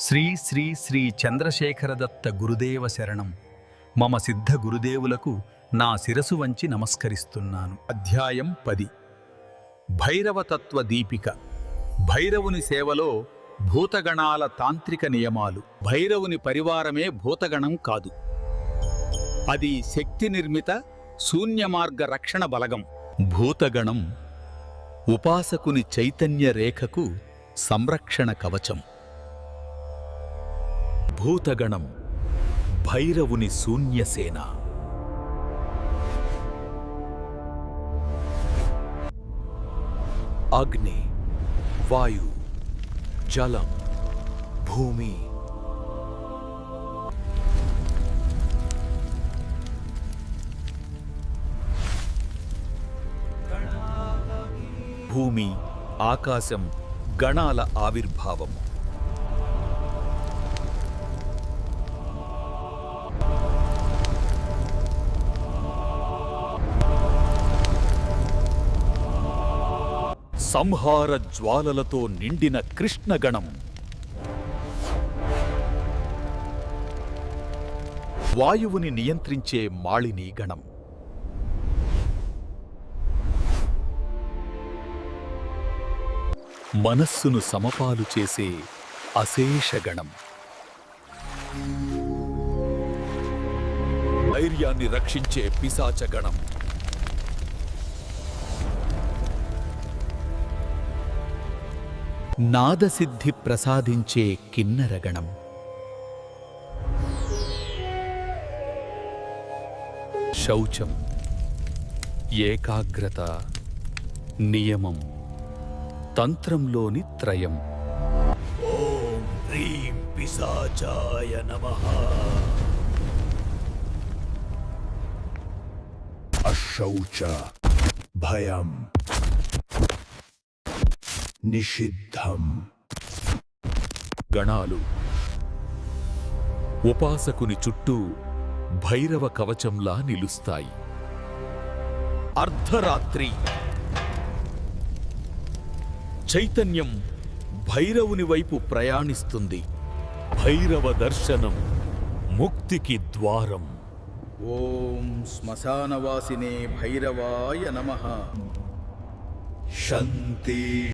శ్రీ శ్రీ శ్రీ చంద్రశేఖరదత్త గురుదేవ శరణం. మమ సిద్ధ గురుదేవులకు నా శిరసు వంచి నమస్కరిస్తున్నాను. అధ్యాయం పది. భైరవతత్వ దీపిక. భైరవుని సేవలో భూతగణాల తాంత్రిక నియమాలు. భైరవుని పరివారమే భూతగణం కాదు. అది శక్తి నిర్మిత శూన్యమార్గ రక్షణ బలగం. భూతగణం ఉపాసకుని చైతన్య రేఖకు సంరక్షణ కవచం. భూతగణం భైరవుని శూన్యసేన. అగ్ని వాయు జలం భూమి. భూమి ఆకాశం గణాల ఆవిర్భావము. సంహార జ్వాలలతో నిండిన కృష్ణగణం. వాయువుని నియంత్రించే మాళిని గణం. మనస్సును సమపాలు చేసే అశేషగణం ధైర్యాన్ని రక్షించే పిశాచగణం నాదసిద్ధి ప్రసాదించే కిన్నరగణం. శౌచం ఏకాగ్రత నియమం తంత్రంలోని త్రయం. ఓం హ్రీం పిశాచాయ నమః. అశౌచ భయం. నిషిద్ధం. గణాలు. ఉపాసకుని చుట్టూ భైరవ కవచంలా నిలుస్తాయి. అర్ధరాత్రి. చైతన్యం భైరవుని వైపు ప్రయాణిస్తుంది. భైరవ దర్శనం ముక్తికి ద్వారం. ఓం శ్మశానవాసినే భైరవాయ నమః. శాంతి.